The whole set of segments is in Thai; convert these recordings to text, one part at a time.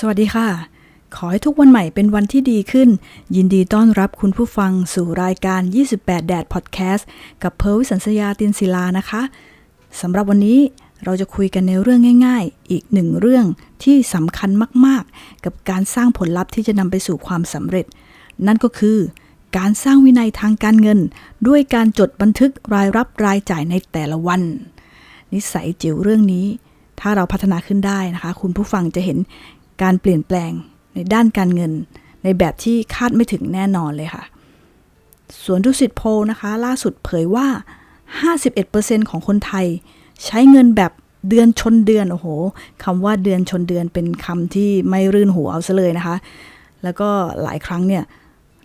สวัสดีค่ะ ขอให้ทุกวันใหม่เป็นวันที่ดีขึ้น ยินดีต้อนรับคุณผู้ฟังสู่รายการ 28 แดดพอดแคสต์ กับเพร์ลวิสัญสยาตินศิลานะคะสำหรับวันนี้เราจะคุยกันในเรื่องง่าย ๆ อีกหนึ่งเรื่องที่สำคัญมากๆ กับการสร้างผลลัพธ์ที่จะนำไปสู่ความสำเร็จ นั่นก็คือการสร้างวินัยทางการเงิน ด้วยการจดบันทึกรายรับรายจ่ายในแต่ละวัน นิสัยจิ๋วเรื่องนี้ ถ้าเราพัฒนาขึ้นได้นะคะ คุณผู้ฟังจะเห็น การเปลี่ยนแปลงในด้านการเงิน ในแบบที่คาดไม่ถึงแน่นอนเลยค่ะส่วนดุสิตโพลนะคะ ล่าสุดเผยว่า 51%ของคนไทย ใช้เงินแบบเดือนชนเดือน โอ้โหคำว่าเดือนชนเดือนเป็นคำที่ไม่รื่นหูเอาซะเลยนะคะ แล้วก็หลายครั้งเนี่ย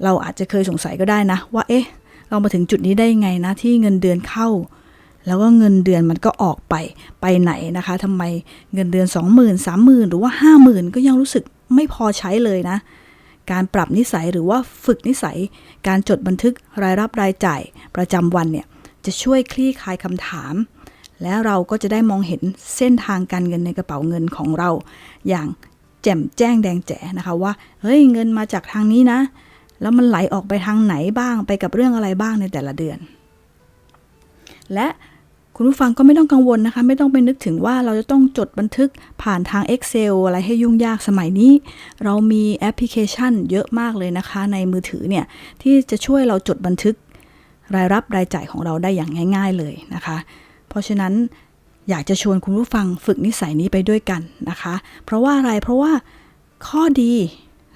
เราอาจจะเคยสงสัยก็ได้นะ ว่าเอ๊ะ เรามาถึงจุดนี้ได้ยังไงนะ ที่เงินเดือนเข้า แล้วก็เงินเดือนมันก็ออกไปไปไหนนะคะทำไมเงินเดือน 20,000 30,000 หรือว่า 50,000 ก็ยังรู้สึกไม่พอใช้เลยนะ การปรับนิสัยหรือว่าฝึกนิสัย การจดบันทึกรายรับรายจ่ายประจำวันเนี่ยจะช่วยคลี่คลายคำถาม และเราก็จะได้มองเห็นเส้นทางการเงินในกระเป๋าเงินของเรา อย่างแจ่มแจ้งแดงแจ๋นะคะว่าเฮ้ยเงินมาจากทางนี้นะ แล้วมันไหลออกไปทางไหนบ้างไปกับเรื่องอะไรบ้างในแต่ละเดือน และ คุณผู้ฟังก็ไม่ต้องกังวลนะคะ ไม่ต้องไปนึกถึงว่าเราจะต้องจดบันทึกผ่านทาง Excel อะไรให้ยุ่งยากสมัยนี้ เรามีแอปพลิเคชันเยอะมากเลยนะคะ ในมือถือเนี่ย ที่จะช่วยเราจดบันทึก รายรับรายจ่ายของเราได้อย่างง่าย ๆเลยนะคะ เพราะฉะนั้นอยากจะชวนคุณผู้ฟังฝึกนิสัยนี้ไปด้วยกันนะคะ เพราะว่าอะไรเพราะว่าข้อดี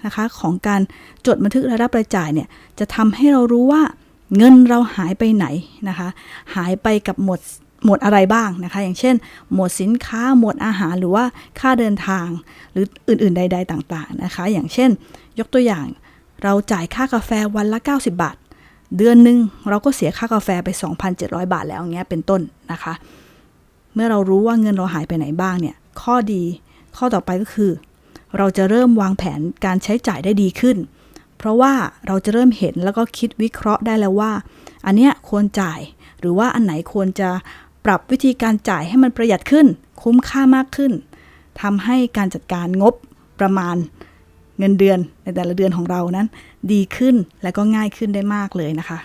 นะคะของการจดบันทึกรายรับรายจ่ายเนี่ยจะทำให้เรารู้ว่าเงินเราหายไปไหนนะคะ หายไปกับหมวด หมวดอะไรบ้างนะคะ อย่างเช่น หมวดสินค้า หมวดอาหาร หรือว่าค่าเดินทาง หรืออื่น ๆ ใด ๆ ต่างๆนะคะ อย่างเช่น ยกตัวอย่าง เราจ่ายค่ากาแฟวันละ 90 บาท เดือนหนึ่งเราก็เสียค่ากาแฟไป 2,700 บาทแล้วเงี้ย เป็นต้นนะคะ เมื่อเรารู้ว่าเงินเราหายไปไหนบ้างเนี่ย ข้อดี ข้อต่อไปก็คือ เราจะเริ่มวางแผนการใช้จ่ายได้ดีขึ้น เพราะว่าเราจะเริ่มเห็นแล้วก็คิดวิเคราะห์ได้แล้วว่า อันเนี้ยควรจ่าย หรือว่าอันไหนควรจะ ปรับวิธีการจ่ายให้มันประหยัดขึ้น คุ้มค่ามากขึ้นทำให้การจัดการงบประมาณเงินเดือนในแต่ละเดือนของเรานั้น ดีขึ้นและก็ง่ายขึ้นได้มากเลยนะคะ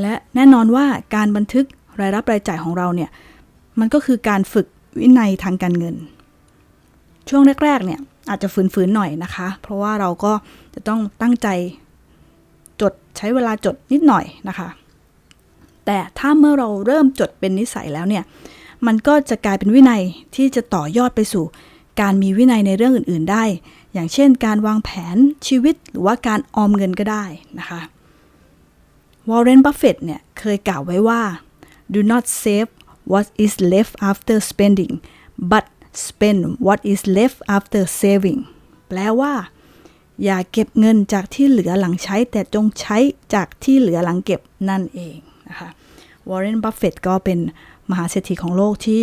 และแน่นอนว่าการบันทึกรายรับรายจ่ายของเราเนี่ยมันก็คือการฝึกวินัยทางการเงิน ช่วงแรกๆเนี่ยอาจจะฝืนๆหน่อยนะคะ เพราะว่าเราก็จะต้องตั้งใจจดใช้เวลาจดนิดหน่อยนะคะ แต่ถ้าเมื่อเราเริ่มจดเป็นนิสัยแล้วเนี่ย มันก็จะกลายเป็นวินัยที่จะต่อยอดไปสู่ การมีวินัยในเรื่องอื่น ๆ ได้ อย่างเช่น การวางแผนชีวิตหรือว่าการออมเงินก็ได้นะคะวอร์เรนบัฟเฟตเนี่ยเคยกล่าวไว้ว่า do not save what is left after spending but spend what is left after saving แปลว่า อย่าเก็บเงินจากที่เหลือหลังใช้ แต่จงใช้จากที่เหลือหลังเก็บนั่นเอง นะคะวอร์เรนบัฟเฟตก็เป็นมหาเศรษฐีของโลกที่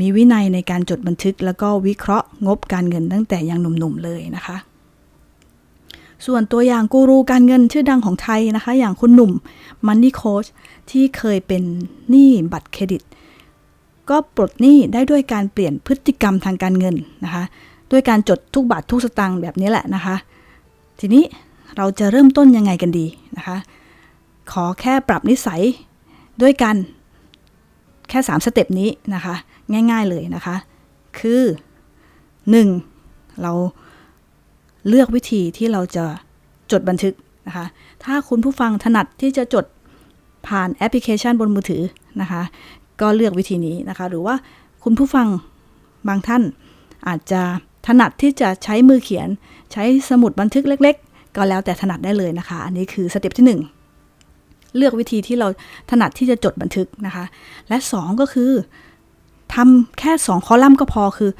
มีวินัยในการจดบันทึก แล้วก็วิเคราะห์งบการเงินตั้งแต่ยังหนุ่มๆเลยนะคะ ส่วนตัวอย่างกูรูการเงินชื่อดังของไทยนะคะ อย่างคุณหนุ่มมันนี่โคชที่เคยเป็นหนี้บัตรเครดิต ก็ปลดหนี้ได้ด้วยการเปลี่ยนพฤติกรรมทางการเงินนะคะ ด้วยการจดทุกบาททุกสตางค์แบบนี้แหละนะคะ ทีนี้เราจะเริ่มต้นยังไงกันดีนะคะ ขอแค่ปรับนิสัยด้วยกัน แค่ 3 สเต็ปนี้นะคะ ง่าย ๆเลยนะคะ คือ 1. เราเลือกวิธีที่เราจะจดบันทึกนะคะ ถ้าคุณผู้ฟังถนัดที่จะจดผ่านแอปพลิเคชันบนมือถือนะคะ ก็เลือกวิธีนี้นะคะ หรือว่าคุณผู้ฟังบางท่านอาจจะถนัดที่จะใช้มือเขียน ใช้สมุดบันทึกเล็ก ๆ ก็แล้วแต่ถนัดได้เลยนะคะ อันนี้คือสเต็ปที่ 1 เลือกวิธีที่เราถนัดที่จะจดบันทึกนะคะ และ 2 ก็คือทำแค่ 2 คอลัมน์ก็พอคือ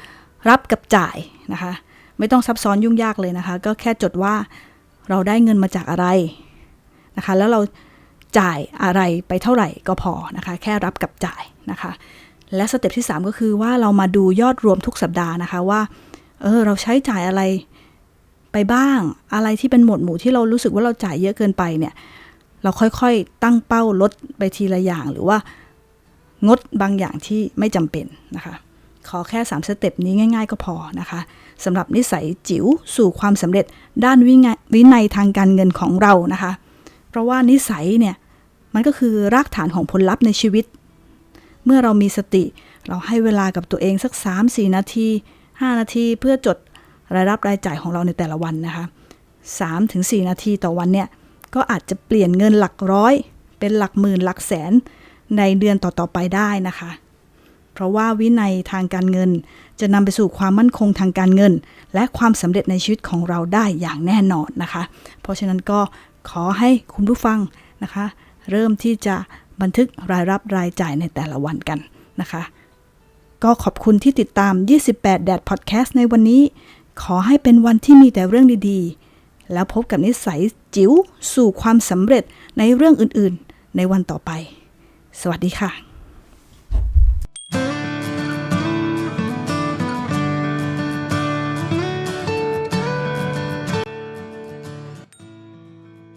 รับกับจ่ายนะคะ ไม่ต้องซับซ้อนยุ่งยากเลยนะคะ ก็แค่จดว่าเราได้เงินมาจากอะไรนะคะ แล้วเราจ่ายอะไรไปเท่าไหร่ก็พอนะคะ แค่รับกับจ่ายนะคะ และสเต็ปที่ 3 ก็คือว่าเรามาดูยอดรวมทุกสัปดาห์นะคะว่าเออเราใช้จ่ายอะไรไปบ้างอะไรที่เป็นหมวดหมู่ที่เรารู้สึกว่าเราจ่ายเยอะเกินไปเนี่ย เราค่อยๆ ตั้งเป้าลดไปทีละอย่างหรือว่างดบางอย่างที่ไม่จำเป็นนะคะ ขอแค่ 3 สเต็ปนี้ง่าย ๆ ก็พอนะคะสำหรับนิสัยจิ๋วสู่ความสำเร็จด้านวินัยวินัยทางการเงินของเรานะคะ เพราะว่านิสัยเนี่ยมันก็คือรากฐานของผลลัพธ์ในชีวิต เมื่อเรามีสติ เราให้เวลากับตัวเองสัก 3-4 นาที 5 นาทีเพื่อจดรายรับรายจ่ายของเราในแต่ละวันนะคะ3-4 นาทีต่อวันเนี่ย ก็อาจจะเปลี่ยนเงินหลักร้อย เป็นหลักหมื่นหลักแสนในเดือนต่อๆไปได้นะคะ เพราะว่าวินัยทางการเงินจะนำไปสู่ความมั่นคงทางการเงิน และความสำเร็จในชีวิตของเราได้อย่างแน่นอนนะคะ เพราะฉะนั้นก็ขอให้คุณผู้ฟังนะคะ เริ่มที่จะบันทึกรายรับรายจ่ายในแต่ละวันกันนะคะ ก็ขอบคุณที่ติดตาม 28 แดดพอดแคสต์ในวันนี้ ขอให้เป็นวันที่มีแต่เรื่องดีๆ แล้วพบกับนิสัยจิ๋วสู่ความสำเร็จในเรื่องอื่นๆ ในวันต่อไป สวัสดีค่ะ